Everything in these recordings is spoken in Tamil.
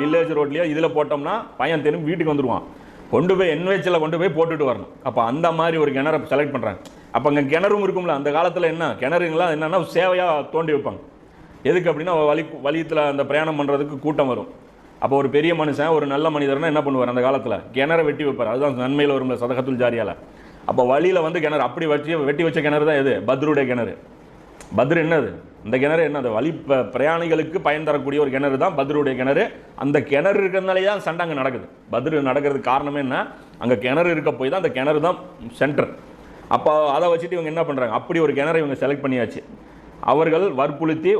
வில்லேஜ் ரோட்லேயோ இதில் போட்டோம்னா பையன் தெரியும் வீட்டுக்கு வந்துடுவான் கொண்டு போய் என்வெச்சில் கொண்டு போய் போட்டுட்டு வரணும். அப்போ அந்த மாதிரி ஒரு கிணற செலக்ட் பண்ணுறாங்க அப்போ அங்கே கிணறும் இருக்கும்ல அந்த காலத்தில் என்ன? கிணறுங்களாம் என்னன்னா சேவையாக தோண்டி வைப்பாங்க. எதுக்கு அப்படின்னா வழி வழியத்தில் அந்த பிரயாணம் பண்ணுறதுக்கு கூட்டம் வரும். அப்போ ஒரு பெரிய மனுஷன் ஒரு நல்ல மனிதர்னா என்ன பண்ணுவார் அந்த காலத்தில்? கிணற வெட்டி வைப்பார். அதுதான் நன்மையில் வரும்ல சதகத்துல் ஜாரியால. அப்போ வழியில் வந்து கிணறு அப்படி வச்சு வெட்டி வச்ச கிணறு தான் எது? பத்ருடைய கிணறு. பத்ரு என்னது? இந்த கிணறு என்னது? வழி ப- பிரயாணிகளுக்கு பயன் தரக்கூடிய ஒரு கிணறு தான் பத்ருடைய கிணறு. அந்த கிணறு இருக்கிறதுனாலே தான் சண்டை அங்கே நடக்குது. பத்ரு நடக்கிறதுக்கு காரணமே என்ன? அங்கே கிணறு இருக்க போய் தான் அந்த கிணறு தான் சென்டர் அப்போ அதை வச்சுட்டு இவங்க என்ன பண்ணுறாங்க அப்படி ஒரு கிணறு இவங்க செலக்ட் பண்ணியாச்சு. அவர்கள் வற்புறுத்தி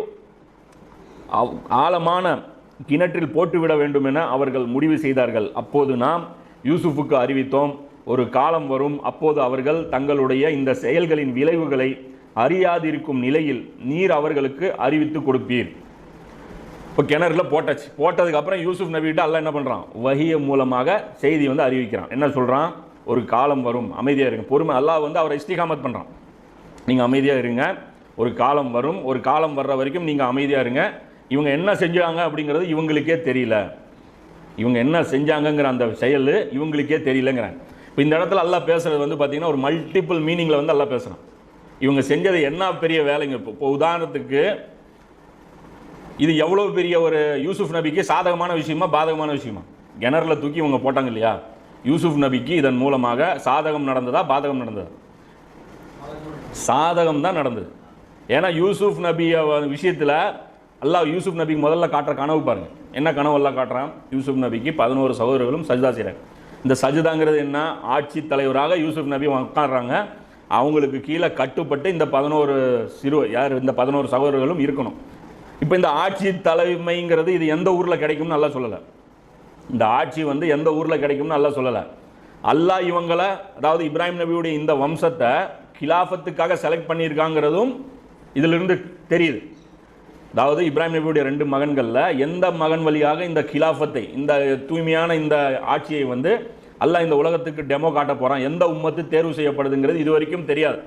அவ்- ஆழமான கிணற்றில் போட்டுவிட வேண்டும் என அவர்கள் முடிவு செய்தார்கள். அப்போது நாம் யூசுஃபுக்கு அறிவித்தோம் ஒரு காலம் வரும். அப்போது அவர்கள் தங்களுடைய இந்த செயல்களின் விளைவுகளை அறியாதிருக்கும் நிலையில் நீர் அவர்களுக்கு அறிவித்து கொடுப்பீர். இப்போ கிணறுல போட்டாச்சு. போட்டதுக்கு அப்புறம் யூசுப் நபிகிட்ட அல்ல என்ன பண்ணுறான் வகிய மூலமாக செய்தி வந்து அறிவிக்கிறான். என்ன சொல்கிறான் ஒரு காலம் வரும். அமைதியாக இருங்க. பொறுமை. அல்லாஹ் வந்து அவரை இஸ்திகாமத் பண்ணுறான் நீங்கள் அமைதியாக இருங்க. ஒரு காலம் வரும். ஒரு காலம் வர்ற வரைக்கும் நீங்கள் அமைதியாக இருங்க. இவங்க என்ன செஞ்சாங்க அப்படிங்கிறது இவங்களுக்கே தெரியல. இவங்க என்ன செஞ்சாங்கங்கிற அந்த செயல் இவங்களுக்கே தெரியலங்கிறாங்க. இப்போ இந்த இடத்துல எல்லாம் பேசுறது வந்து பார்த்திங்கன்னா ஒரு மல்டிபிள் மீனிங்கில் வந்து அல்லா பேசுகிறான் இவங்க செஞ்சது என்ன பெரிய வேலைங்க? இப்போ இப்போ உதாரணத்துக்கு இது எவ்வளோ பெரிய ஒரு யூசுப் நபிக்கு சாதகமான விஷயமா பாதகமான விஷயமா? கிணறுல தூக்கி இவங்க போட்டாங்க இல்லையா? யூசுப் நபிக்கு இதன் மூலமாக சாதகம் நடந்ததா பாதகம் நடந்ததா? சாதகம் தான் நடந்தது. ஏன்னா யூசுப் நபிய விஷயத்தில் அல்லாஹ் யூசுப் நபிக்கு முதல்ல காட்டுற கனவு பாருங்கள் என்ன கனவு எல்லாம் காட்டுறான்? யூசுப் நபிக்கு பதினோரு சகோதரர்களும் சஜிதா செய்கிறாங்க இந்த சஜிதாங்கிறது என்ன? ஆட்சி தலைவராக யூசுப் நபி உட்காடுறாங்க அவங்களுக்கு கீழே கட்டுப்பட்டு இந்த பதினோரு சிறு யார் இந்த பதினோரு சகோதரர்களும் இருக்கணும். இப்போ இந்த ஆட்சி தலைமைங்கிறது இது எந்த ஊரில் கிடைக்கும்னு நல்லா சொல்லலை. இந்த ஆட்சி வந்து எந்த ஊரில் கிடைக்கும்னு நல்லா சொல்லலை. அல்லாஹ் இவங்களை அதாவது இப்ராஹிம் நபியுடைய இந்த வம்சத்தை கிலாஃபத்துக்காக செலக்ட் பண்ணியிருக்காங்கிறதும் இதிலிருந்து தெரியுது. அதாவது இப்ராஹிம் நபியுடைய ரெண்டு மகன்களில் எந்த மகன் வழியாக இந்த கிலாஃபத்தை இந்த தூய்மையான இந்த ஆட்சியை வந்து அல்லாஹ் இந்த உலகத்துக்கு டெமோ காட்ட போகிறான் எந்த உம்மத்து தேர்வு செய்யப்படுதுங்கிறது இது வரைக்கும் தெரியாது.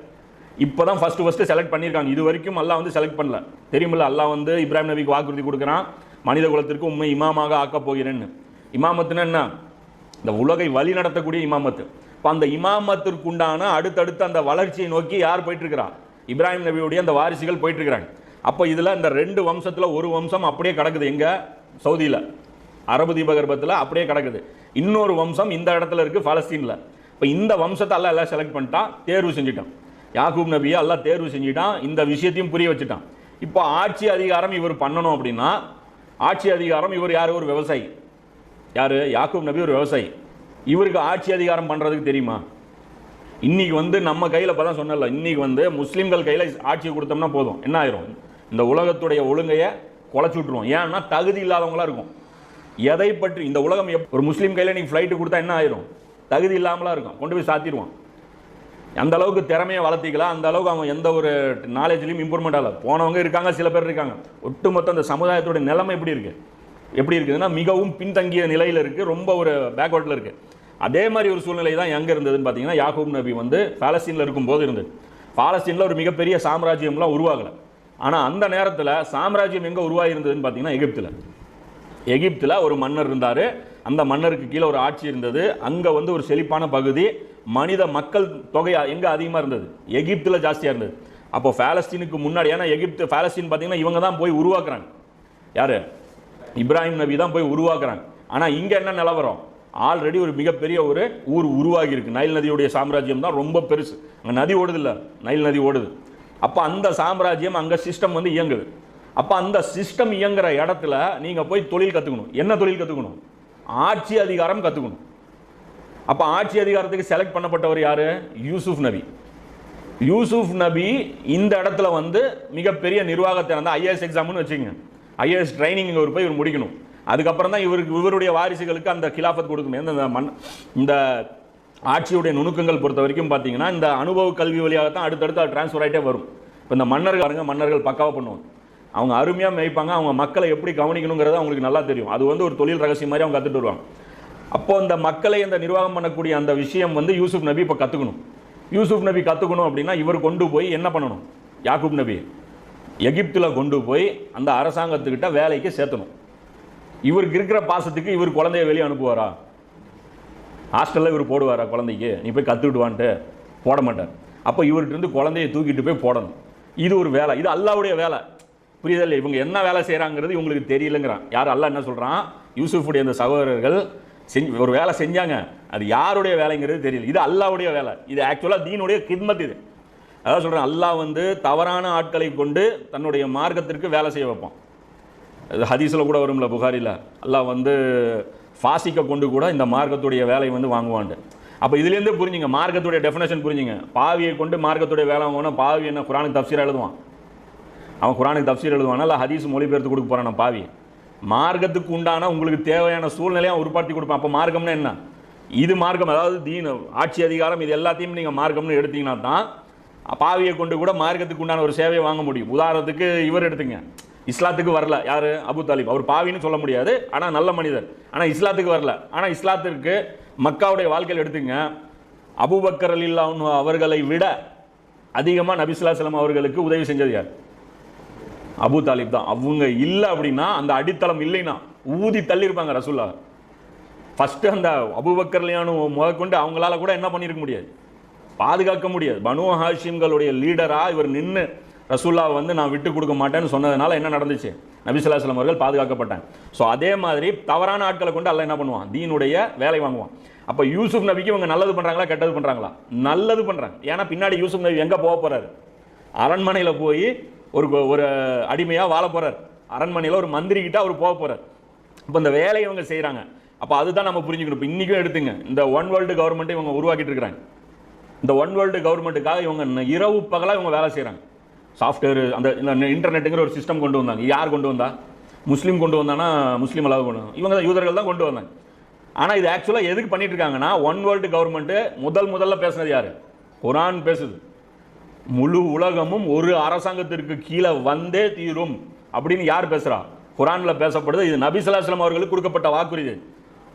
இப்போ தான் ஃபஸ்ட்டு ஃபஸ்ட்டு செலக்ட் பண்ணியிருக்காங்க. இது வரைக்கும் அல்லாஹ் வந்து செலக்ட் பண்ணல. தெரியுமில்ல அல்லாஹ் வந்து இப்ராஹிம் நபிக்கு வாக்குறுதி கொடுக்குறான். மனித குலத்திற்கு உண்மை இமாமாக ஆக்கப் போகிறேன்னு. இமாமத்துன்னா என்ன? இந்த உலகை வழி நடத்தக்கூடிய இமாமத்து. இப்போ அந்த இமாமத்திற்குண்டான அடுத்தடுத்த அந்த வளர்ச்சியை நோக்கி யார் போயிட்டுருக்கிறான் இப்ராஹிம் நபியுடைய அந்த வாரிசுகள் போயிட்டுருக்கிறாங்க. அப்போ இதில் இந்த ரெண்டு வம்சத்தில் ஒரு வம்சம் அப்படியே கிடக்குது. எங்கே? சவுதியில். அரபு தீபகற்பத்தில் அப்படியே கிடக்குது. இன்னொரு வம்சம் இந்த இடத்துல இருக்குது பாலஸ்தீனில். இப்போ இந்த வம்சத்தை எல்லாம் எல்லாம் செலக்ட் பண்ணிட்டான் தேர்வு செஞ்சுட்டான். யாகூப் நபியை எல்லாம் தேர்வு செஞ்சுட்டான் இந்த விஷயத்தையும் புரிய வச்சுட்டான். இப்போ ஆட்சி அதிகாரம் இவர் பண்ணணும் அப்படின்னா ஆட்சி அதிகாரம் இவர் யார்? ஒரு விவசாயி. யார்? யாக்கூப் நபி ஒரு விவசாயி. இவருக்கு ஆட்சி அதிகாரம் பண்ணுறதுக்கு தெரியுமா? இன்றைக்கி வந்து நம்ம கையில் இப்போ தான் சொன்னல இன்றைக்கி வந்து முஸ்லீம்கள் கையில் ஆட்சி கொடுத்தோம்னா போதும். என்ன ஆயிரும்? இந்த உலகத்துடைய ஒழுங்கையை குலைச்சி விட்ருவோம் ஏன்னா தகுதி இல்லாதவங்களா இருக்கும். எதை பற்றி? இந்த உலகம் எப் ஒரு முஸ்லீம் கையில் நீங்கள் ஃப்ளைட்டு கொடுத்தா என்ன ஆயிரும்? தகுதி இல்லாமலாம் இருக்கும். கொண்டு போய் சாத்திடுவான் அந்த அளவுக்கு திறமையை வளர்த்திக்கலாம் அந்த அளவுக்கு அவங்க எந்த ஒரு நாலேஜ்லையும் இம்ப்ரூவ்மெண்ட் ஆகல. போனவங்க இருக்காங்க சில பேர் இருக்காங்க. ஒட்டுமொத்த அந்த சமுதாயத்தோட நிலைமை எப்படி இருக்குது எப்படி இருக்குதுன்னா மிகவும் பின்தங்கிய நிலையில் இருக்குது ரொம்ப ஒரு பேக்வர்டில் இருக்குது அதே மாதிரி ஒரு சூழ்நிலை தான் எங்கே இருந்ததுன்னு பார்த்தீங்கன்னா யாகூப் நபி வந்து பாலஸ்தீனில் இருக்கும்போது இருந்தது. பாலஸ்தீனில் ஒரு மிகப்பெரிய சாம்ராஜ்யம்லாம் உருவாகலை. ஆனால் அந்த நேரத்தில் சாம்ராஜ்யம் எங்கே உருவாகி இருந்ததுன்னு பார்த்தீங்கன்னா எகிப்தில். எகிப்தில் ஒரு மன்னர் இருந்தார். அந்த மன்னருக்கு கீழே ஒரு ஆட்சி இருந்தது. அங்கே வந்து ஒரு செழிப்பான பகுதி. மனித மக்கள் தொகை எங்கே அதிகமாக இருந்தது? எகிப்தில் ஜாஸ்தியாக இருந்தது. அப்போ ஃபேலஸ்தீனுக்கு முன்னாடி ஏன்னா எகிப்து ஃபேலஸ்தீன் பார்த்தீங்கன்னா இவங்க தான் போய் உருவாக்குறாங்க. யார்? இப்ராஹிம் நபி தான் போய் உருவாக்குறாங்க. ஆனால் இங்கே என்ன நிலவரம் ஆல்ரெடி ஒரு மிகப்பெரிய ஒரு ஊர் உருவாகி இருக்கு. நைல் நதியுடைய சாம்ராஜ்யம் தான் ரொம்ப பெருசு. அங்கே நதி ஓடுது இல்லை? நைல் நதி ஓடுது. அப்போ அந்த சாம்ராஜ்யம் அங்கே சிஸ்டம் வந்து இயங்குது. அப்போ அந்த சிஸ்டம் இயங்குற இடத்துல நீங்கள் போய் தொழில் கற்றுக்கணும் என்ன தொழில் கற்றுக்கணும் ஆட்சி அதிகாரம் கற்றுக்கணும் அப்போ ஆட்சி அதிகாரத்துக்கு செலக்ட் பண்ணப்பட்டவர் யார்? யூசுப் நபி. யூசுப் நபி இந்த இடத்துல வந்து மிகப்பெரிய நிர்வாகத்தை அந்த ஐஏஎஸ் எக்ஸாம்னு வச்சுக்கோங்க. ஐஏஎஸ் ட்ரைனிங் இவர் போய் இவர் முடிக்கணும். அதுக்கப்புறம் தான் இவருக்கு இவருடைய வாரிசுகளுக்கு அந்த கிலாஃபத் கொடுக்கணும். எந்த இந்த மண் இந்த ஆட்சியுடைய நுணுக்கங்கள் பொறுத்த வரைக்கும் பார்த்தீங்கன்னா இந்த அனுபவ கல்வி வழியாக தான் அடுத்தடுத்து ட்ரான்ஸ்ஃபர் ஆகிட்டே வரும். இப்போ இந்த மன்னர்கள் மன்னர்கள் பக்காவாக பண்ணுவாங்க. அவங்க அருமையாக மேய்ப்பாங்க. அவங்க மக்களை எப்படி கவனிக்கணுங்கிறது அவங்களுக்கு நல்லா தெரியும். அது வந்து ஒரு தொழில் ரகசியம் மாதிரி அவங்க கற்றுட்டு வருவாங்க. அப்போ அந்த மக்களை இந்த நிர்வாகம் பண்ணக்கூடிய அந்த விஷயம் வந்து யூசுப் நபி இப்போ கற்றுக்கணும் யூசுப் நபி கற்றுக்கணும் அப்படின்னா இவர் கொண்டு போய் என்ன பண்ணணும்? யாக்கூப் நபி எகிப்தில் கொண்டு போய் அந்த அரசாங்கத்துக்கிட்ட வேலைக்கு சேர்த்தணும். இவருக்கு இருக்கிற பாசத்துக்கு இவர் குழந்தைய வெளியே அனுப்புவாரா? ஹாஸ்டலில் இவர் போடுவாரா குழந்தைக்கு? நீ போய் கற்றுக்கிட்டுவான்ட்டு போட மாட்டார். அப்போ இவர்கிட்ட இருந்து குழந்தைய தூக்கிட்டு போய் போடணும். இது ஒரு வேலை. இது அல்லாவுடைய வேலை. புரியுதல்ல இவங்க என்ன வேலை செய்கிறாங்கிறது இவங்களுக்கு தெரியலங்கிறான். யார் அல்ல என்ன சொல்கிறான் யூசுஃபுடைய அந்த சகோதரர்கள் செஞ்சு ஒரு வேலை செஞ்சாங்க. அது யாருடைய வேலைங்கிறது தெரியல. இது அல்லாவுடைய வேலை. இது ஆக்சுவலாக தீனுடைய கிட்மத் இது. அதான் சொல்கிறேன் அல்லாஹ் வந்து தவறான ஆட்களை கொண்டு தன்னுடைய மார்க்கத்திற்கு வேலை செய்ய வைப்பான். அது ஹதீஸில் கூட வரும்ல புகாரில். அல்லாஹ் வந்து ஃபாசிக்க கொண்டு கூட இந்த மார்க்கத்துடைய வேலை வந்து வாங்குவான்ட்டு. அப்போ இதுலேருந்து புரிஞ்சுங்க மார்க்கத்துடைய டெஃபினேஷன் புரிஞ்சுங்க. பாவியை கொண்டு மார்க்கத்துடைய வேலை வாங்குவானா பாவி என்ன குரானுக்கு தப்சீராக எழுதுவான். அவன் குரானுக்கு தப்சீர் எழுதுவானா? இல்லை ஹதீஸ் மொழிபெயர்த்து கொடுக்க போகிறான் பாவி? மார்க்கத்துக்கு உண்டான உங்களுக்கு தேவையான சூழ்நிலையை அவன் உருப்பாட்டி கொடுப்பான். அப்போ மார்க்கம்னா என்ன? இது மார்க்கம் அதாவது தீன ஆட்சி அதிகாரம் இது எல்லாத்தையும் நீங்கள் மார்க்கம்னு எடுத்தீங்கன்னா தான் பாவியை கொண்டு கூட மார்க்கத்துக்கு உண்டான ஒரு சேவையை வாங்க முடியும். உதாரணத்துக்கு இவர் எடுத்துங்க. இஸ்லாத்துக்கு வரல. யார்? அபு தாலிப். அவர் பாவின்னு சொல்ல முடியாது. ஆனால் நல்ல மனிதர். ஆனால் இஸ்லாத்துக்கு வரல. ஆனால் இஸ்லாத்திற்கு மக்காவுடைய வாழ்க்கையில் எடுத்துங்க. அபுபக்கர் அலில்லா அவர்களை விட அதிகமாக நபிசுல்லாஸ்லாம் அவர்களுக்கு உதவி செஞ்சது யார்? அபு தாலிப் தான். அவங்க இல்லை அப்படின்னா அந்த அடித்தளம் இல்லைன்னா ஊதி தள்ளியிருப்பாங்க ரசூல்லா ஃபஸ்ட்டு அந்த அபுபக்கர்லையானு முதற்கொண்டு அவங்களால கூட என்ன பண்ணியிருக்க முடியாது? பாதுகாக்க முடியாது. பனு ஹாஷிம்களுடைய லீடராக இவர் நின்று ரசூல்லாவை வந்து நான் விட்டு கொடுக்க மாட்டேன்னு சொன்னதுனால என்ன நடந்துச்சு? நபிசுல்லாஸ்லாம் அவர்கள் பாதுகாக்கப்பட்டாங்க. ஸோ அதே மாதிரி தவறான ஆட்களை கொண்டு அல்ல என்ன பண்ணுவான்? தீனுடைய வேலை வாங்குவான். அப்போ யூசுப் நபிக்கு இவங்க நல்லது பண்ணுறாங்களா கெட்டது பண்ணுறாங்களா நல்லது பண்ணுறாங்க ஏன்னா பின்னாடி யூசுப் நபி எங்கே போக போகிறாரு அரண்மனையில் போய் ஒரு ஒரு அடிமையாக வாழ போகிறார் அரண்மனையில் ஒரு மந்திரி கிட்ட அவர் போக போகிறார் இப்போ இந்த வேலையை இவங்க செய்கிறாங்க அப்போ அதுதான் நம்ம புரிஞ்சுக்கணும். இப்போ இன்றைக்கும் எடுத்துங்க. இந்த ஒன் வேர்ல்டு கவர்மெண்ட்டை இவங்க உருவாக்கிட்டு இருக்கிறாங்க. இந்த ஒன் வேர்ல்டு கவர்மெண்ட்டுக்காக இவங்க இரவு பகலாக இவங்க வேலை செய்கிறாங்க சாஃப்ட்வேர் அந்த இந்த இன்டர்நெட்டுங்கிற ஒரு சிஸ்டம் கொண்டு வந்தாங்க. யார் கொண்டு வந்தா? முஸ்லீம் கொண்டு வந்தானா? முஸ்லீம் அளவு கொண்டு வந்தாங்க இவங்க தான் யூதர்கள் தான் கொண்டு வந்தாங்க. ஆனால் இது ஆக்சுவலாக எதுக்கு பண்ணிட்டு இருக்காங்கன்னா ஒன் வேர்ல்டு கவர்மெண்ட்டு முதல் முதல்ல பேசுனது யார்? குரான் பேசுது. முழு உலகமும் ஒரு அரசாங்கத்திற்கு கீழே வந்தே தீரும் அப்படின்னு யார் பேசுகிறா குரானில் பேசப்படுது இது நபி அவர்களுக்கு கொடுக்கப்பட்ட வாக்குறுதி.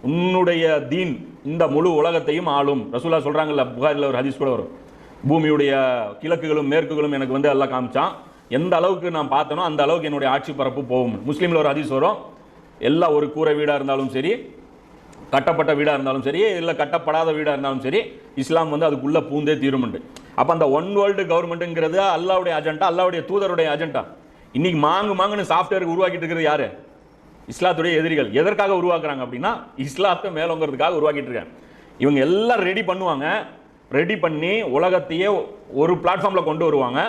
உன்னுடைய தீன் இந்த முழு உலகத்தையும் ஆளும். ரசூலா சொல்கிறாங்கல்ல புகாரில் ஒரு ஹதீஸ் கூட வரும். பூமியுடைய கிழக்குகளும் மேற்குகளும் எனக்கு வந்து எல்லாம் காமிச்சான். எந்த அளவுக்கு நான் பார்த்தனோ அந்த அளவுக்கு என்னுடைய ஆட்சி பரப்பு போகும். முஸ்லீமில் ஒரு ஹதீஸ் வரும். எல்லா ஒரு கூரை வீடாக இருந்தாலும் சரி கட்டப்பட்ட வீடாக இருந்தாலும் சரி இல்லை கட்டப்படாத வீடாக இருந்தாலும் சரி இஸ்லாம் வந்து அதுக்குள்ளே பூந்தே தீருமுண்டு. அப்போ அந்த ஒன் வேர்ல்டு கவர்மெண்ட்டுங்கிறது அல்லாவுடைய அஜெண்டா அல்லாவுடைய தூதருடைய அஜெண்டா இன்னைக்கு மாங்கு மாங்குன்னு சாஃப்ட்வேர் உருவாக்கிட்டு இருக்கிறது யாரு? இஸ்லாத்துடைய எதிரிகள். எதற்காக உருவாக்குறாங்க அப்படின்னா இஸ்லாத்தை மேலோங்கிறதுக்காக உருவாக்கிட்டு இருக்காங்க. இவங்க எல்லாம் ரெடி பண்ணுவாங்க. ரெடி பண்ணி உலகத்தையே ஒரு பிளாட்ஃபார்மில் கொண்டு வருவாங்க.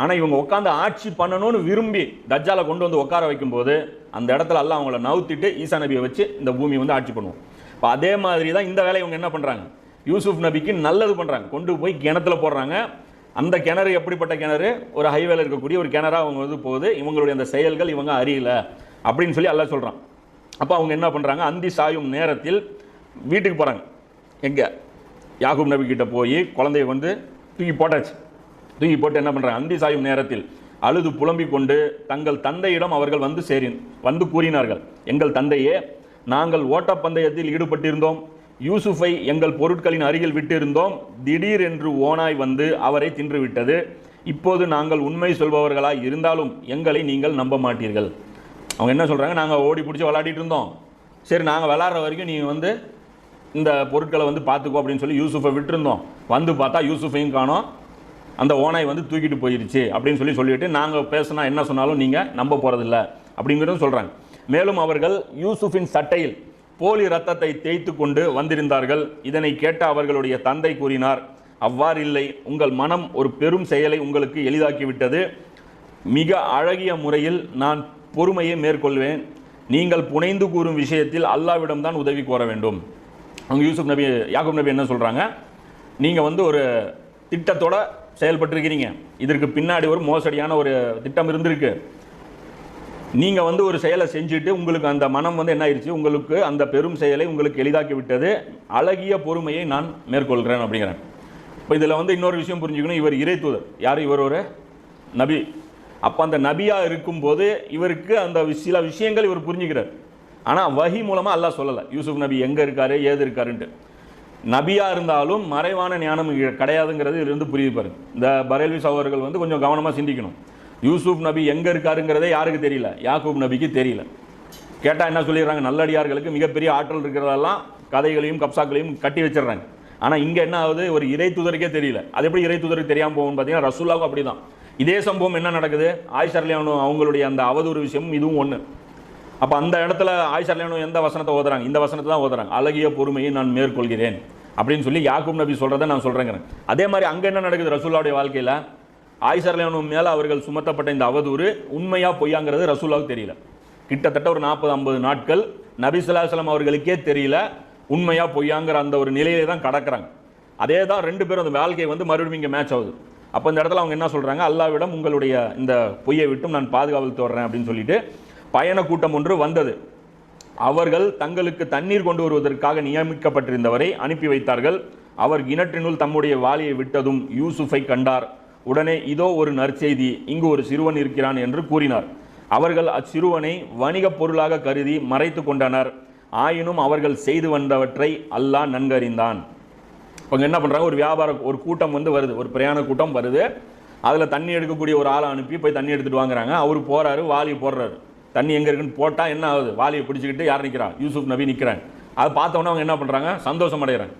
ஆனால் இவங்க உட்காந்து ஆட்சி பண்ணணும்னு விரும்பி தஜ்ஜாலை கொண்டு வந்து உட்கார வைக்கும்போது அந்த இடத்துல எல்லாம் அவங்கள நவுத்திட்டு ஈசா நபியை வச்சு இந்த பூமி வந்து ஆட்சி பண்ணுவோம். இப்போ அதே மாதிரி தான் இந்த வேலையை இவங்க என்ன பண்ணுறாங்க யூசுப் நபிக்கு நல்லது பண்ணுறாங்க கொண்டு போய் கிணத்துல போடுறாங்க. அந்த கிணறு எப்படிப்பட்ட கிணறு? ஒரு ஹைவேல இருக்கக்கூடிய ஒரு கிணறாக அவங்க வந்து போகுது. இவங்களுடைய அந்த செயல்கள் இவங்க அறியல. அப்படின்னு சொல்லி எல்லாம் சொல்கிறான் அப்போ அவங்க என்ன பண்ணுறாங்க அந்தி சாயும் நேரத்தில் வீட்டுக்கு போகிறாங்க எங்கே? யாகூப் நபி கிட்ட போய் குழந்தைய வந்து தூக்கி போட்டாச்சு. தூக்கி போட்டு என்ன பண்ணுறாங்க அந்தி சாயும் நேரத்தில் அழுது புலம்பிக் கொண்டு தங்கள் தந்தையிடம் அவர்கள் வந்து சேரின் வந்து கூறினார்கள். எங்கள் தந்தையே நாங்கள் ஓட்டப்பந்தயத்தில் ஈடுபட்டிருந்தோம். யூசுஃபை எங்கள் பொருட்களின் அருகில் விட்டிருந்தோம். திடீர் என்று ஓனாய் வந்து அவரை தின்றுவிட்டது. இப்போது நாங்கள் உண்மை சொல்பவர்களாக இருந்தாலும் எங்களை நீங்கள் நம்ப மாட்டீர்கள். அவங்க என்ன சொல்கிறாங்க நாங்கள் ஓடி பிடிச்சி விளையாடிட்டு இருந்தோம். சரி நாங்கள் விளாட்ற வரைக்கும் நீங்கள் வந்து இந்த பொருட்களை வந்து பார்த்துக்கோ அப்படின்னு சொல்லி யூசுஃபை விட்டுருந்தோம். வந்து பார்த்தா யூசுஃபையும் காணோம். அந்த ஓனாய் வந்து தூக்கிட்டு போயிருச்சு அப்படின்னு சொல்லி சொல்லிவிட்டு நாங்கள் பேசினா என்ன சொன்னாலும் நீங்கள் நம்ப போகிறதில்ல அப்படிங்கிறதும் சொல்கிறாங்க மேலும் அவர்கள் யூசுஃபின் சட்டையில் போலி ரத்தத்தை தேய்த்து கொண்டு வந்திருந்தார்கள். இதனை கேட்ட அவர்களுடைய தந்தை கூறினார் அவ்வாறில்லை உங்கள் மனம் ஒரு பெரும் செயலை உங்களுக்கு எளிதாக்கிவிட்டது. மிக அழகிய முறையில் நான் பொறுமையை மேற்கொள்வேன். நீங்கள் புனைந்து கூறும் விஷயத்தில் அல்லாவிடம் தான் உதவி கோர வேண்டும். அவங்க யூசுப் நபி யாக்கூப் நபி என்ன சொல்கிறாங்க நீங்கள் வந்து ஒரு திட்டத்தோட செயல்பட்டிருக்கிறீங்க. இதற்கு பின்னாடி ஒரு மோசடியான ஒரு திட்டம் இருந்திருக்கு. நீங்கள் வந்து ஒரு செயலை செஞ்சுட்டு உங்களுக்கு அந்த மனம் வந்து என்ன ஆயிடுச்சு உங்களுக்கு அந்த பெரும் செயலை உங்களுக்கு எளிதாக்கி விட்டது. அழகிய பொறுமையை நான் மேற்கொள்கிறேன் அப்படிங்கிறேன். இப்போ இதில் வந்து இன்னொரு விஷயம் புரிஞ்சுக்கணும். இவர் இறை தூதர். யார் இவர் ஒரு நபி. அப்போ அந்த நபியாக இருக்கும்போது இவருக்கு அந்த சில விஷயங்கள் இவர் புரிஞ்சுக்கிறார். ஆனால் வகி மூலமாக அல்லா சொல்லலை. யூசுப் நபி எங்கே இருக்கார் ஏது இருக்காருன்ட்டு. நபியாக இருந்தாலும் மறைவான ஞானம் கிடையாதுங்கிறது இருந்து புரியுது பாருங்க. இந்த பரேல்வி அவர்கள் வந்து கொஞ்சம் கவனமாக சிந்திக்கணும். யூசுப் நபி எங்கே இருக்காருங்கிறதே யாருக்கு தெரியல? யாக்கூப் நபிக்கு தெரியல. கேட்டால் என்ன சொல்லிடுறாங்க? நல்லடியார்களுக்கு மிகப்பெரிய ஆற்றல் இருக்கிறதெல்லாம் கதைகளையும் கப்சாக்களையும் கட்டி வச்சிடுறாங்க. ஆனால் இங்கே என்ன ஆகுது? ஒரு இறை துதருக்கே தெரியல. அது எப்படி இறை துதருக்கு தெரியாமல் போகும்னு பார்த்தீங்கன்னா ரசூல்லாவும் அப்படி தான் இதே சம்பவம் என்ன நடக்குது? ஆயிஷர்லியானு அவங்களுடைய அந்த அவதூறு விஷயமும் இதுவும் ஒன்று அப்போ அந்த இடத்துல ஆயிஷர்லியானு எந்த வசனத்தை ஓதுறாங்க? இந்த வசனத்தை தான் ஓதுறாங்க. அழகிய பொறுமையை நான் மேற்கொள்கிறேன். அப்படின்னு சொல்லி யாக்கூப் நபி சொல்கிறத நான் சொல்கிறேங்கிறேன் அதே மாதிரி அங்கே என்ன நடக்குது? ரசூல்லாவுடைய வாழ்க்கையில் ஆயிஷர்லியானு மேலே அவர்கள் சுமத்தப்பட்ட இந்த அவதூறு உண்மையா பொய்யாங்கிறது ரசூலாவுக்கு தெரியல. கிட்டத்தட்ட ஒரு நாற்பது ஐம்பது நாட்கள் நபிசுல்லாஸ்லாம் அவர்களுக்கே தெரியல உண்மையா பொய்யாங்கிற அந்த ஒரு நிலையிலே தான் கடக்கிறாங்க. அதே தான் ரெண்டு பேரும் அந்த வாழ்க்கை வந்து மறுபடியும் இங்கே மேட்ச் ஆகுது. அப்போ இந்த இடத்துல அவங்க என்ன சொல்கிறாங்க அல்லாவிடம் உங்களுடைய இந்த பொய்யை விட்டும் நான் பாதுகாவல் தோடுறேன் அப்படின்னு சொல்லிட்டு பயண கூட்டம் ஒன்று வந்தது. அவர்கள் தங்களுக்கு தண்ணீர் கொண்டு வருவதற்காக நியமிக்கப்பட்டிருந்தவரை அனுப்பி வைத்தார்கள். அவர் கிணற்றினுள் தம்முடைய வாளியை விட்டதும் யூசுஃபை கண்டார். உடனே இதோ ஒரு நற்செய்தி இங்கு ஒரு சிறுவன் இருக்கிறான் என்று கூறினார். அவர்கள் அச்சிறுவனை வணிகப் பொருளாக கருதி மறைத்து கொண்டனர். ஆயினும் அவர்கள் செய்து வந்தவற்றை அல்லாஹ் நன்கறிந்தான். அவங்க என்ன பண்ணுறாங்க ஒரு வியாபார ஒரு கூட்டம் வந்து வருது. ஒரு பிரயாண கூட்டம் வருது. அதில் தண்ணி எடுக்கக்கூடிய ஒரு ஆளை அனுப்பி போய் தண்ணி எடுத்துகிட்டு வாங்குறாங்க. அவர் போகிறாரு வாலி போடுறாரு. தண்ணி எங்கே இருக்குன்னு போட்டால் என்ன ஆகுது? வாலியை பிடிச்சிக்கிட்டு யார் நிற்கிறான் யூசுப் நபி நிற்கிறாங்க அதை பார்த்தோன்னே அவங்க என்ன பண்ணுறாங்க சந்தோஷம் அடைகிறாங்க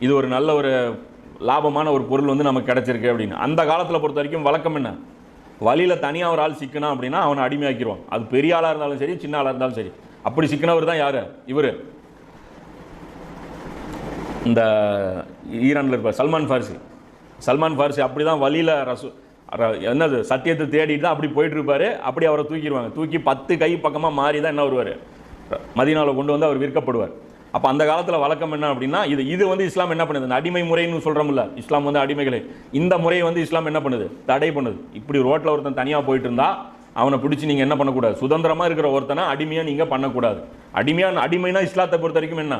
இது ஒரு நல்ல ஒரு லாபமான ஒரு பொருள் வந்து நமக்கு கிடச்சிருக்கு அப்படின்னு. அந்த காலத்தில் பொறுத்த வரைக்கும் வழக்கம் என்ன? வழியில் தனியாக ஒரு ஆள் சிக்கனா அப்படின்னா அவனை அடிமையாக்கிடுவான் அது பெரிய ஆளாக இருந்தாலும் சரி சின்ன ஆளாக இருந்தாலும் சரி. அப்படி சிக்கனவர் தான் யார்? இவர். இந்த ஈரானில் இருப்பார் சல்மான் ஃபாரிசி. சல்மான் ஃபாரிசி அப்படி தான் வழியில் ரசு ர- என்னது சத்தியத்தை தேடிட்டு தான் அப்படி போயிட்டுருப்பார். அப்படி அவரை தூக்கிடுவாங்க தூக்கி பத்து கை பக்கமாக மாறி தான் என்ன வருவார்? மதினாவில் கொண்டு வந்து அவர் விற்கப்படுவார். அப்போ அந்த காலத்தில் வழக்கம் என்ன அப்படின்னா இது இது வந்து இஸ்லாம் என்ன பண்ணுது? அடிமை முறைன்னு சொல்கிறோம்ல இஸ்லாம் வந்து அடிமைகளே. இந்த முறையை வந்து இஸ்லாம் என்ன பண்ணுது? தடை பண்ணுது. இப்படி ரோட்டில் ஒருத்தன் தனியாக போயிட்டு இருந்தா அவனை பிடிச்சி நீங்கள் என்ன பண்ணக்கூடாது? சுதந்திரமாக இருக்கிற ஒருத்தனை அடிமையாக நீங்கள் பண்ணக்கூடாது. அடிமையான அடிமைனா இஸ்லாத்தை பொறுத்த வரைக்கும் என்ன?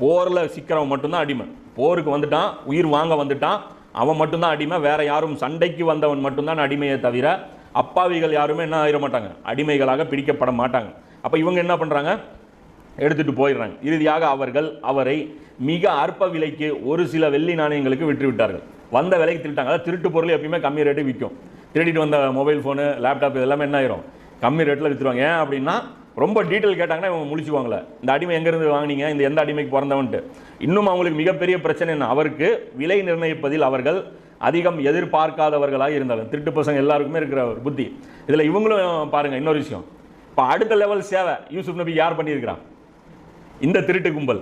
போரில் சிக்கிறவன் மட்டும்தான் அடிமை. போருக்கு வந்துட்டான் உயிர் வாங்க வந்துட்டான். அவன் மட்டும்தான் அடிமை. வேற யாரும் சண்டைக்கு வந்தவன் மட்டும்தான் அடிமையை தவிர அப்பாவிகள் யாருமே என்ன ஆயிட மாட்டாங்க. அடிமைகளாக பிடிக்கப்பட மாட்டாங்க. அப்போ இவங்க என்ன பண்ணுறாங்க எடுத்துட்டு போயிடுறாங்க. இறுதியாக அவர்கள் அவரை மிக அற்ப விலைக்கு ஒரு சில வெள்ளி நாணயங்களுக்கு விற்று விட்டார்கள் வந்த விலைக்கு திருட்டாங்க. அதாவது திருட்டு பொருள் எப்பயுமே கம்மி ரேட்டு விற்கும். திருடிட்டு வந்த மொபைல் ஃபோனு லேப்டாப் இதெல்லாமே என்ன ஆயிரும்? கம்மி ரேட்டில் விற்றுருவாங்க ஏன் அப்படின்னா ரொம்ப டீட்டெயில் கேட்டாங்கன்னா இவங்க முடிச்சுவாங்களே இந்த அடிமை எங்கேருந்து வாங்குனீங்க? இந்த எந்த அடிமைக்கு பிறந்தவன்ட்டு. இன்னும் அவங்களுக்கு மிகப்பெரிய பிரச்சனை என்ன? அவருக்கு விலை நிர்ணயிப்பதில் அவர்கள் அதிகம் எதிர்பார்க்காதவர்களாக இருந்தாலும் திருட்டு பசங்க எல்லாருக்குமே இருக்கிற ஒரு புத்தி. இதில் இவங்களும் பாருங்கள் இன்னொரு விஷயம். இப்போ அடுத்த லெவல் சேவை. யூசுப் நபி யார் பண்ணியிருக்கிறான்? இந்த திருட்டு கும்பல்.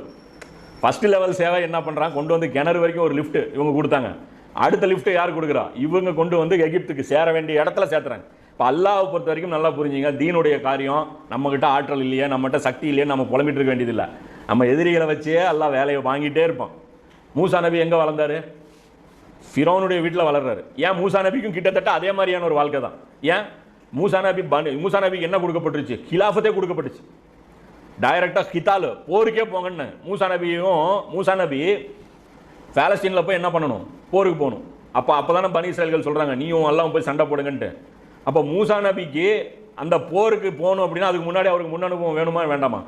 ஃபஸ்ட்டு லெவல் சேவை என்ன பண்ணுறான் கொண்டு வந்து கிணறு வரைக்கும் ஒரு லிஃப்ட் இவங்க கொடுத்தாங்க. அடுத்த லிஃப்ட் யார் கொடுக்குறா? இவங்க கொண்டு வந்து எகிப்துக்கு சேர வேண்டிய இடத்துல சேர்த்துறாங்க. இப்போ அல்லாவை பொறுத்த வரைக்கும் நல்லா புரிஞ்சுங்க. தீனுடைய காரியம் நம்மக்கிட்ட ஆற்றல் இல்லையே நம்மகிட்ட சக்தி இல்லையே நம்ம புலம்பிட்டு இருக்க வேண்டியதில்லை. நம்ம எதிரிகளை வச்சே எல்லாம் வேலையை வாங்கிட்டே இருப்போம் மூசா நபி எங்கே வளர்ந்தாரு? ஃபிரோனுடைய வீட்டில் வளர்றாரு. ஏன் மூசா நபிக்கும் கிட்டத்தட்ட அதே மாதிரியான ஒரு வாழ்க்கை தான். ஏன்? மூசா நபி பனு மூசா நபிக்கு என்ன கொடுக்கப்பட்டுருச்சு? கிலாஃபத்தே கொடுக்கப்பட்டுச்சு. டைரக்டாக ஹித்தாலு போருக்கே போங்கன்னு. மூசா நபியும் மூசா நபி பாலஸ்தீனில் போய் என்ன பண்ணணும்? போருக்கு போகணும். அப்போ அப்போ தானே பனி இஸ்ரேல்கள் சொல்கிறாங்க நீயும் எல்லாம் போய் சண்டை போடுங்கன்ட்டு. அப்போ மூசா நபிக்கு அந்த போருக்கு போகணும் அப்படின்னா அதுக்கு முன்னாடி அவருக்கு முன் அனுபவம் வேணுமா வேண்டாமா?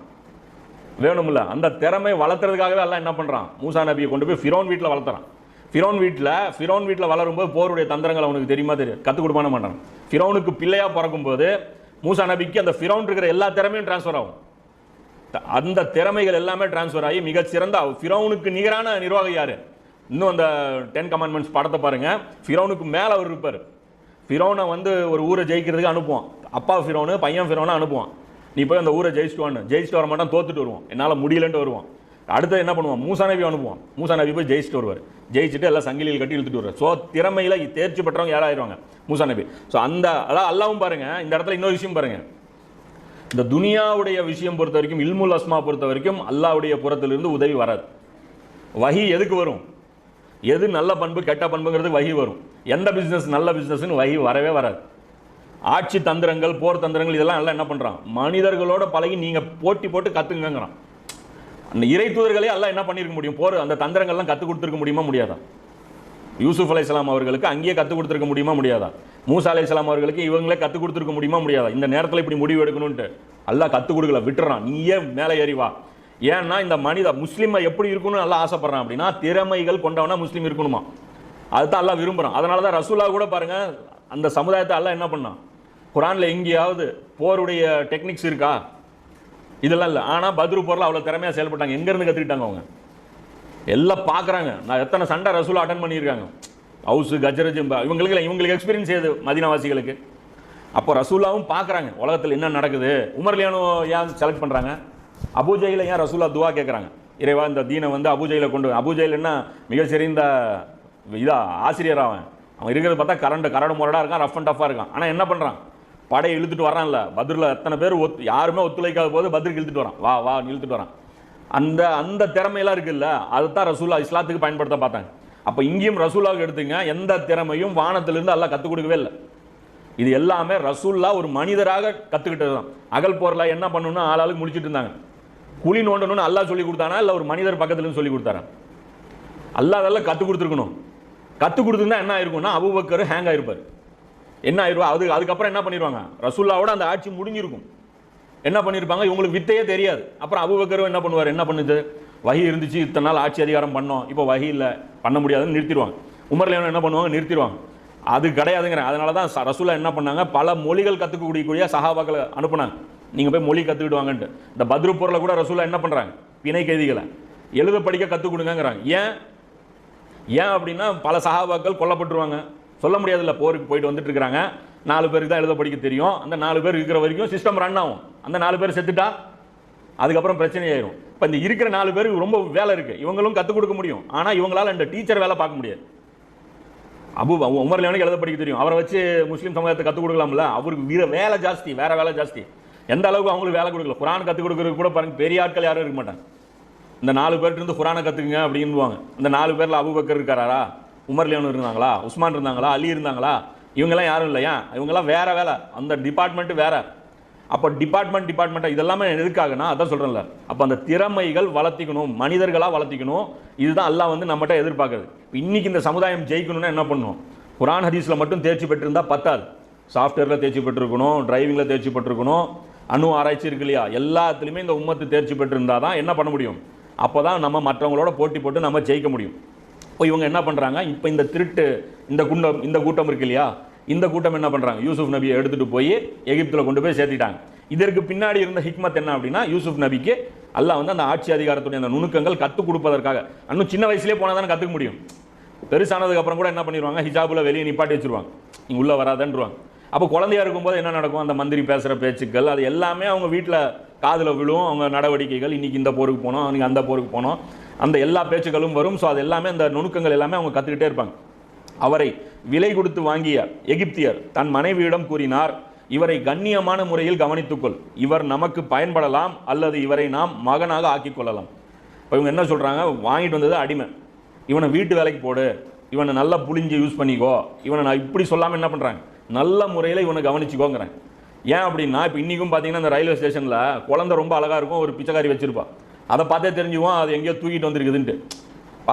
வேணும்ல. அந்த திறமை வளர்த்துறதுக்காகவே எல்லாம் என்ன பண்ணுறான் மூசா நபியை கொண்டு போய் ஃபிரோன் வீட்டில் வளர்த்துறான். ஃபிரோன் வீட்டில் ஃபிரோன் வீட்டில் வளரும்போது போருடைய தந்திரங்கள் அவனுக்கு தெரியுமா தெரியும் கற்றுக் கொடுப்பான மாட்டான். ஃபிரோனுக்கு பிள்ளையாக பிறக்கும்போது மூசா நபிக்கு அந்த ஃபிரோன் இருக்கிற எல்லா திறமையும் ட்ரான்ஸ்ஃபர் ஆகும். அந்த திறமைகள் எல்லாமே டிரான்ஸ்ஃபர் ஆகி மிகச்சிறந்த ஃபிரௌனுக்கு நிகரான நிர்வாகம் யார்? இன்னும் அந்த டென் கமாண்ட்மெண்ட்ஸ் படத்தை பாருங்கள் ஃபிரௌனுக்கு மேலே அவர் இருப்பார். ஃபிரௌனை வந்து ஒரு ஊரை ஜெயிக்கிறதுக்கு அனுப்புவான். அப்பா ஃபிரௌனு பையன் ஃபிரௌனை அனுப்புவான். நீ போய் அந்த ஊரை ஜெயிச்சுட்டு வான்னு ஜெயிச்சுட்டு வர மாட்டான் தோத்துட்டு வருவான். என்னால் முடியலன்ட்டு வருவான். அடுத்து என்ன பண்ணுவான்? மூசா நபி அனுப்புவான். மூசா நபி போய் ஜெயிச்சுட்டு வருவார். ஜெயிச்சுட்டு எல்லாம் சங்கிலியில் கட்டி இழுத்துட்டு வருவார். ஸோ திறமையில் தேர்ச்சி பெற்றவங்க யாராயிருவாங்க? மூசா நபி. ஸோ அந்த அதான் அல்லாவும் பாருங்கள் இந்த இடத்துல இன்னொரு விஷயம் பாருங்கள் இந்த துனியாவுடைய விஷயம் பொறுத்த வரைக்கும் இல்முல் அஸ்மா பொறுத்த வரைக்கும் அல்லாவுடைய புறத்திலிருந்து உதவி வராது. வகி எதுக்கு வரும்? எது நல்ல பண்பு கெட்ட பண்புங்கிறது வகி வரும். எந்த பிஸ்னஸ் நல்ல பிஸ்னஸ்னு வகி வரவே வராது. ஆட்சி தந்திரங்கள் போர் தந்திரங்கள் இதெல்லாம் எல்லாம் என்ன பண்ணுறான் மனிதர்களோட பழகி நீங்கள் போட்டி போட்டு கத்துங்கங்கிறான் அந்த இறை தூதர்களே எல்லாம் என்ன பண்ணியிருக்க முடியும்? போர் அந்த தந்திரங்கள்லாம் கற்றுக் கொடுத்துருக்க முடியுமா? யூசுஃப் அலை அலைஹிஸ்ஸலாம் அவர்களுக்கு அங்கேயே கற்றுக் கொடுத்துருக்க முடியுமா முடியாதா? மூசா அலைஹிஸ்ஸலாம் அவர்களுக்கு இவங்களே கற்றுக் கொடுத்துருக்க முடியுமா முடியாதா? இந்த நேரத்தில் இப்படி முடிவு எடுக்கணும்ன்ட்டு. எல்லாம் கற்றுக் கொடுக்கல விட்டுறான். நீயே மேலே ஏறிவா ஏன்னா இந்த மனித முஸ்லீமை எப்படி இருக்கணும்னு நல்லா ஆசைப்பட்றான் அப்படின்னா திறமைகள் கொண்டவனா முஸ்லீம் இருக்கணுமா? அதுதான் எல்லாம் விரும்புகிறான் அதனால தான் ரசூலா கூட பாருங்கள் அந்த சமுதாயத்தை எல்லாம் என்ன பண்ணான்? குரானில் எங்கேயாவது போருடைய டெக்னிக்ஸ் இருக்கா? இதெல்லாம் இல்லை. ஆனால் பத்ரு போரில் அவ்வளோ திறமையாக செயல்பட்டாங்க. எங்கேருந்து கற்றுக்கிட்டாங்க அவங்க? எல்லாம் பார்க்குறாங்க. நான் எத்தனை சண்டை ரசூலாக அட்டன் பண்ணியிருக்காங்க. ஹவுஸு கஜரஜ் இவங்களுக்கு இவங்களுக்கு எக்ஸ்பீரியன்ஸ் ஏது மதினவாசிகளுக்கு. அப்போ ரசூலாவும் பார்க்குறாங்க. உலகத்தில் என்ன நடக்குது? உமர்லியானு ஏன் செலக்ட் பண்ணுறாங்க அபூஜையில் ஏன் ரசூலா துவா கேட்குறாங்க? இறைவா இந்த தீனை வந்து அபூஜையில் கொண்டு அபூஜையில் என்ன மிக சிறந்த ஆசிரியர் அவன். அவன் இருக்கிறத பார்த்தா கரண்ட் கரடு முரடாக இருக்கான் ரஃப் அண்ட் டஃபாக இருக்கான். ஆனால் என்ன பண்ணுறான் படையை இழுத்துட்டு வரான்ல பத்ரில் எத்தனை பேர் ஒத்து யாருமே ஒத்துழைக்காத போது பத்ருக்கு இழுத்துட்டு வரான். வா வா இழுத்துட்டு வரான். அந்த அந்த திறமையெல்லாம் இருக்குல்ல? அதுதான் ரசூலா இஸ்லாத்துக்கு பயன்படுத்த பார்த்தாங்க. அப்போ இங்கேயும் ரசூலாவுக்கு எடுத்துங்க எந்த திறமையும் வானத்திலிருந்து எல்லாம் கற்றுக் கொடுக்கவே இல்லை. இது எல்லாமே ரசூல்லா ஒரு மனிதராக கற்றுக்கிட்டது தான் அகல் போரில் என்ன பண்ணணும்னு ஆளாளுக்கு முடிச்சிட்டு இருந்தாங்க. குழி நோண்டணும்னு அல்லா சொல்லி கொடுத்தானா இல்லை ஒரு மனிதர் பக்கத்துலேருந்து சொல்லி கொடுத்தாரா? அல்லா அதெல்லாம் கற்றுக் கொடுத்துருக்கணும். கற்றுக் கொடுத்துருந்தா என்ன ஆயிருக்கும்னா அபுபக்கர் ஹேங் ஆயிருப்பார். என்ன ஆயிருவா? அது அதுக்கப்புறம் என்ன பண்ணிடுவாங்க ரசூல்லாவோட அந்த ஆட்சி முடிஞ்சிருக்கும். என்ன பண்ணியிருப்பாங்க இவங்களுக்கு வித்தையே தெரியாது. அப்புறம் அபுபக்கரும் என்ன பண்ணுவார்? என்ன பண்ணுது? வகி இருந்துச்சு இத்தனை நாள் ஆட்சி அதிகாரம் பண்ணோம். இப்போ வகி இல்லை பண்ண முடியாதுன்னு நிறுத்திடுவாங்க. உமர்ல என்ன பண்ணுவாங்க? நிறுத்திடுவாங்க. அது கிடையாதுங்கிறேன். அதனால தான் ரசூலா என்ன பண்ணாங்க? பல மொழிகள் கற்றுக்கக்கூடிய சஹாபாக்களை அனுப்புனாங்க. நீங்கள் போய் மொழி கற்றுக்கிடுவாங்கன்ட்டு இந்த பத்ரு பொருளை கூட ரசூலா என்ன பண்ணுறாங்க பிணை கைதிகளை. எழுத படிக்க கற்றுக் கொடுங்கங்கிறாங்க. ஏன்? ஏன் அப்படின்னா பல சகாபாக்கள் கொல்லப்பட்டுருவாங்க. சொல்ல முடியாதுல்ல போருக்கு போயிட்டு வந்துட்டு இருக்கிறாங்க. நாலு பேருக்கு தான் எழுத படிக்க தெரியும். அந்த நாலு பேர் இருக்கிற வரைக்கும் சிஸ்டம் ரன் ஆகும். அந்த நாலு பேர் செத்துட்டா அதுக்கப்புறம் பிரச்சனை ஆயிரும் இப்போ இந்த இருக்கிற நாலு பேருக்கு ரொம்ப வேலை இருக்கு. இவங்களும் கற்றுக் கொடுக்க முடியும். ஆனால் இவங்களால இந்த டீச்சர் வேலை பார்க்க முடியாது. அபு உமர் லியானுக்கு எழுத படிக்க தெரியும்? அவரை வச்சு முஸ்லீம் சமுதாயத்தை கற்றுக் கொடுக்கலாம்ல? அவருக்கு வீர வேலை ஜாஸ்தி வேற வேலை ஜாஸ்தி. எந்த அளவுக்கு அவங்களுக்கு வேலை கொடுக்கல? குரான் கற்றுக் கொடுக்குறதுக்கு கூட பாருங்க பெரிய ஆட்கள் யாரும் இருக்க மாட்டாங்க. இந்த நாலு பேர்கிட்ட இருந்து குரானை கற்றுக்குங்க அப்படின்னுவாங்க இந்த நாலு பேரில் அபுபக்கர் இருக்காரா? உமர் லியானு இருந்தாங்களா? உஸ்மான் இருந்தாங்களா? அலி இருந்தாங்களா? இவங்கெல்லாம் யாரும் இல்லையா? இவங்கெல்லாம் வேற வேலை. அந்த டிபார்ட்மெண்ட்டு வேற. அப்போ டிபார்ட்மெண்ட் டிபார்ட்மெண்ட்டாக இதெல்லாமே எதுக்காகனா அதான் சொல்கிறேன்ல அப்போ அந்த திறமைகள் வளர்த்திக்கணும் மனிதர்களாக வளர்த்திக்கணும். இதுதான் எல்லாம் வந்து நம்மகிட்ட எதிர்பார்க்குறது இன்னைக்கு இந்த சமுதாயம் ஜெயிக்கணும்னா என்ன பண்ணணும் குரான் ஹதீஸில் மட்டும் தேர்ச்சி பெற்றிருந்தா பத்தாது. சாஃப்ட்வேரில் தேர்ச்சி பெற்றிருக்கணும் டிரைவிங்கில் தேர்ச்சி பெற்றிருக்கணும் அணு ஆராய்ச்சி இருக்கு இல்லையா? எல்லாத்துலேயுமே இந்த உம்மத்து தேர்ச்சி பெற்றிருந்தால் தான் என்ன பண்ண முடியும்? அப்போ தான் நம்ம மற்றவங்களோட போட்டி போட்டு நம்ம ஜெயிக்க முடியும். இப்போ இவங்க என்ன பண்ணுறாங்க இப்போ இந்த திருட்டு இந்த குண்டம் இந்த கூட்டம் இருக்கு இல்லையா? இந்த கூட்டம் என்ன பண்ணுறாங்க யூசுப் நபியை எடுத்துகிட்டு போய் எகிப்தில் கொண்டு போய் சேர்த்திட்டாங்க. இதற்கு பின்னாடி இருந்த ஹிக்மத் என்ன அப்படின்னா யூசுப் நபிக்கு அல்லாஹ் வந்து அந்த ஆட்சி அதிகாரத்துடைய அந்த நுணுக்கங்கள் கற்றுக் கொடுப்பதற்காக. இன்னும் சின்ன வயசுலேயே போனால் தானே கற்றுக்க முடியும். பெருசானதுக்கு அப்புறம் கூட என்ன பண்ணிடுவாங்க? ஹிஜாபுல வெளியே நிப்பாட்டி வச்சிருவாங்க. நீங்கள் உள்ளே வராதன்றுவாங்க. அப்போ குழந்தையா இருக்கும்போது என்ன நடக்கும்? அந்த மந்திரி பேசுகிற பேச்சுக்கள் அது எல்லாமே அவங்க வீட்டில் காதில் விழும். அவங்க நடவடிக்கைகள் இன்றைக்கி இந்த போருக்கு போனோம் அன்றைக்கி அந்த போருக்கு போனோம். அந்த எல்லா பேச்சுக்களும் வரும். ஸோ அது எல்லாமே அந்த நுணுக்கங்கள் எல்லாமே அவங்க கற்றுக்கிட்டே இருப்பாங்க. அவரை விலை கொடுத்து வாங்கிய எகிப்தியர் தன் மனைவியிடம் கூறினார் இவரை கண்ணியமான முறையில் கவனித்துக்கொள். இவர் நமக்கு பயன்படலாம் அல்லது இவரை நாம் மகனாக ஆக்கிக் கொள்ளலாம். இப்போ இவங்க என்ன சொல்கிறாங்க வாங்கிட்டு வந்தது அடிமை. இவனை வீட்டு வேலைக்கு போடு. இவனை நல்லா புளிஞ்சு யூஸ் பண்ணிக்கோ. இவனை நான் இப்படி சொல்லாமல் என்ன பண்ணுறாங்க நல்ல முறையில் இவனை கவனிச்சுக்கோங்கிறேன். ஏன் அப்படின்னா இப்போ இன்றைக்கும் பார்த்தீங்கன்னா இந்த ரயில்வே ஸ்டேஷனில் குழந்தை ரொம்ப அழகாக இருக்கும். ஒரு பிச்சைக்காரி வச்சுருப்பான் அதை பார்த்தே தெரிஞ்சுவோம் அது எங்கேயோ தூக்கிட்டு வந்திருக்குதுன்ட்டு.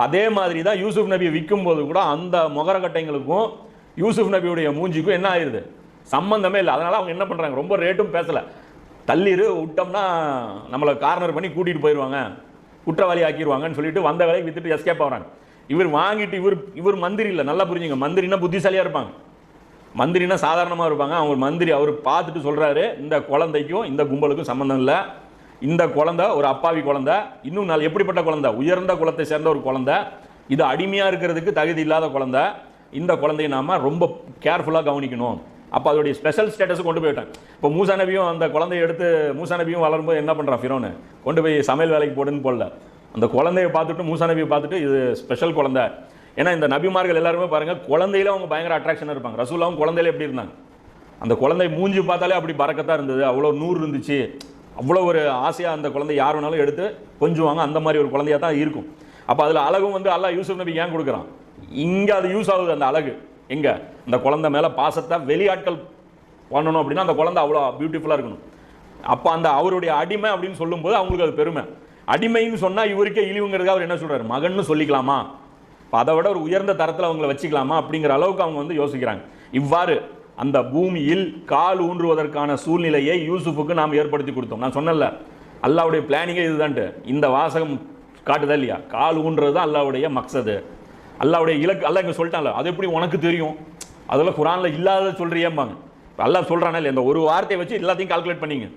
அதே மாதிரி தான் யூசுப் நபியை விற்கும்போது கூட அந்த முகரக்கட்டைங்களுக்கும் யூசுப் நபியுடைய மூஞ்சிக்கும் என்ன ஆயிருது? சம்மந்தமே இல்லை. அதனால் அவங்க என்ன பண்ணுறாங்க ரொம்ப ரேட்டும் பேசலை. தள்ளிரு விட்டோம்னா நம்மளை கார்னர் பண்ணி கூட்டிகிட்டு போயிடுவாங்க குற்றவாளி ஆக்கிடுவாங்கன்னு சொல்லிட்டு வந்த வேலைக்கு வித்துட்டு எஸ்கேப் ஆகிறாங்க. இவர் வாங்கிட்டு இவர் இவர் மந்திரி இல்லை. நல்லா புரிஞ்சுங்க. மந்திரினா புத்திசாலியாக இருப்பாங்க. மந்திரினா சாதாரணமாக இருப்பாங்க. அவங்க மந்திரி அவர் பார்த்துட்டு சொல்கிறாரு இந்த குழந்தைக்கும் இந்த கும்பலுக்கும் சம்மந்தம் இல்லை. இந்த குழந்தை ஒரு அப்பாவி குழந்தை இன்னும் நாள் எப்படிப்பட்ட குழந்தை? உயர்ந்த குலத்தை சேர்ந்த ஒரு குழந்தை. இது அடிமையாக இருக்கிறதுக்கு தகுதி இல்லாத குழந்தை. இந்த குழந்தையை நாம ரொம்ப கேர்ஃபுல்லாக கவனிக்கணும். அப்போ அதோடைய ஸ்பெஷல் ஸ்டேட்டஸ் கொண்டு போயிட்டேன் இப்போ மூசா நபியும் அந்த குழந்தையை எடுத்து மூசா நபியும் வளரும்போது என்ன பண்ணுறான் ஃபிரோனு? கொண்டு போய் சமையல் வேலைக்கு போடுன்னு போடல. அந்த குழந்தைய பார்த்துட்டு மூசா நபியை பார்த்துட்டு இது ஸ்பெஷல் குழந்தை. ஏன்னா இந்த நபிமார்கள் எல்லாருமே பாருங்க குழந்தையில அவங்க பயங்கர அட்ராக்ஷன் இருப்பாங்க. ரசூலாவும் குழந்தையில எப்படி இருந்தாங்க? அந்த குழந்தை மூஞ்சி பார்த்தாலே அப்படி பறக்கத்தான் இருந்தது. அவ்வளோ நூறு இருந்துச்சு. அவ்வளோ ஒரு ஆசையாக அந்த குழந்தை யார் வேணாலும் எடுத்து கொஞ்சுவாங்க. அந்த மாதிரி ஒரு குழந்தையாக தான் இருக்கும். அப்போ அதில் அழகும் வந்து அல்லா யூசுப் நபி ஏன் கொடுக்குறான்? இங்கே அது யூஸ் ஆகுது அந்த அழகு. எங்கே? அந்த குழந்தை மேலே பாசத்தை வெளியாட்கள் பண்ணணும் அப்படின்னா அந்த குழந்தை அவ்வளோ பியூட்டிஃபுல்லாக இருக்கணும். அப்போ அந்த அவருடைய அடிமை அப்படின்னு சொல்லும்போது அவங்களுக்கு அது பெருமை. அடிமைன்னு சொன்னால் இவருக்கே இழிவுங்கிறது அவர் என்ன சொல்கிறார் மகன்னு சொல்லிக்கலாமா? இப்போ அதை விட ஒரு உயர்ந்த தரத்தில் அவங்கள வச்சுக்கலாமா அப்படிங்கிற அளவுக்கு அவங்க வந்து யோசிக்கிறாங்க. இவ்வாறு அந்த பூமியில் கால் ஊன்றுவதற்கான சூழ்நிலையை யூசுஃபுக்கு நாம் ஏற்படுத்தி கொடுத்தோம். நான் சொன்னேன்ல அல்லாவுடைய பிளானிங்கே இதுதான்ட்டு. இந்த வாசகம் காட்டுதா இல்லையா? கால் ஊன்றது தான் அல்லாவுடைய மக்சது. அல்லாவுடைய இலக்கு அல்லாஹ் இங்கே சொல்லிட்டான்ல அது எப்படி உனக்கு தெரியும்? அதெல்லாம் குரானில் இல்லாத சொல்கிறியம்பாங்க அல்லா சொல்கிறானே இல்லை இந்த ஒரு வார்த்தையை வச்சு எல்லாத்தையும் கால்குலேட் பண்ணிங்க.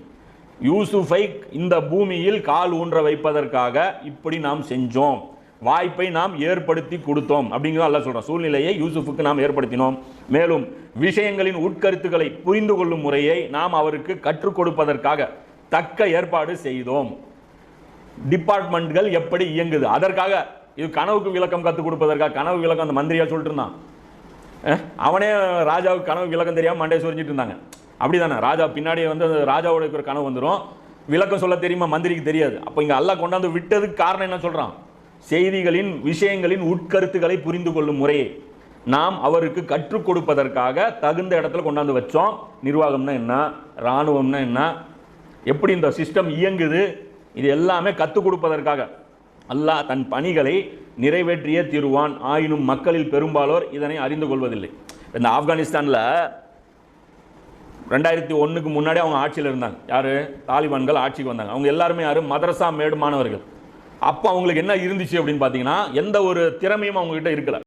யூசுஃபை இந்த பூமியில் கால் ஊன்ற வைப்பதற்காக இப்படி நாம் செஞ்சோம். வாய்ப்பை நாம் ஏற்படுத்தி கொடுத்தோம் அப்படிங்கிறத அல்ல சொல்கிறோம் சூழ்நிலையை யூசுஃபுக்கு நாம் ஏற்படுத்தினோம். மேலும் விஷயங்களின் உட்கருத்துக்களை புரிந்து கொள்ளும் முறையை நாம் அவருக்கு கற்றுக் கொடுப்பதற்காக தக்க ஏற்பாடு செய்தோம். டிபார்ட்மெண்ட்கள் எப்படி இயங்குது? அதற்காக இது கனவுக்கு விளக்கம் கற்றுக் கொடுப்பதற்காக கனவு விளக்கம் அந்த மந்திரியாக சொல்லிட்டு இருந்தான். அவனே ராஜாவுக்கு கனவு விளக்கம் தெரியாமல் மண்டே சொரிஞ்சிட்டு இருந்தாங்க. அப்படி தானே ராஜா பின்னாடி வந்து அந்த ராஜாவோட இருக்கிற கனவு வந்துடும் விளக்கம் சொல்ல தெரியுமா? மந்திரிக்கு தெரியாது. அப்போ இங்கே அல்லா கொண்டாந்து விட்டதுக்கு காரணம் என்ன சொல்கிறான் செய்திகளின் விஷயங்களின் உட்கருத்துக்களை புரிந்து கொள்ளும் முறையை நாம் அவருக்கு கற்றுக் கொடுப்பதற்காக தகுந்த இடத்துல கொண்டாந்து வச்சோம். நிர்வாகம்னா என்ன? இராணுவம்னா என்ன? எப்படி இந்த சிஸ்டம் இயங்குது? இது எல்லாமே கற்றுக் கொடுப்பதற்காக. அல்லாஹ் தன் பணிகளை நிறைவேற்றியே தீர்வான். ஆயினும் மக்களில் பெரும்பாலோர் இதனை அறிந்து கொள்வதில்லை. இந்த ஆப்கானிஸ்தானில் ரெண்டாயிரத்தி ஒன்றுக்கு முன்னாடி அவங்க ஆட்சியில் இருந்தாங்க. யார்? தாலிபான்கள் ஆட்சிக்கு வந்தாங்க. அவங்க எல்லாருமே யார்? மதரசா மேடு மாணவர்கள். அப்போ அவங்களுக்கு என்ன இருந்துச்சு அப்படின்னு பார்த்தீங்கன்னா எந்த ஒரு திறமையும் அவங்ககிட்ட இருக்கல.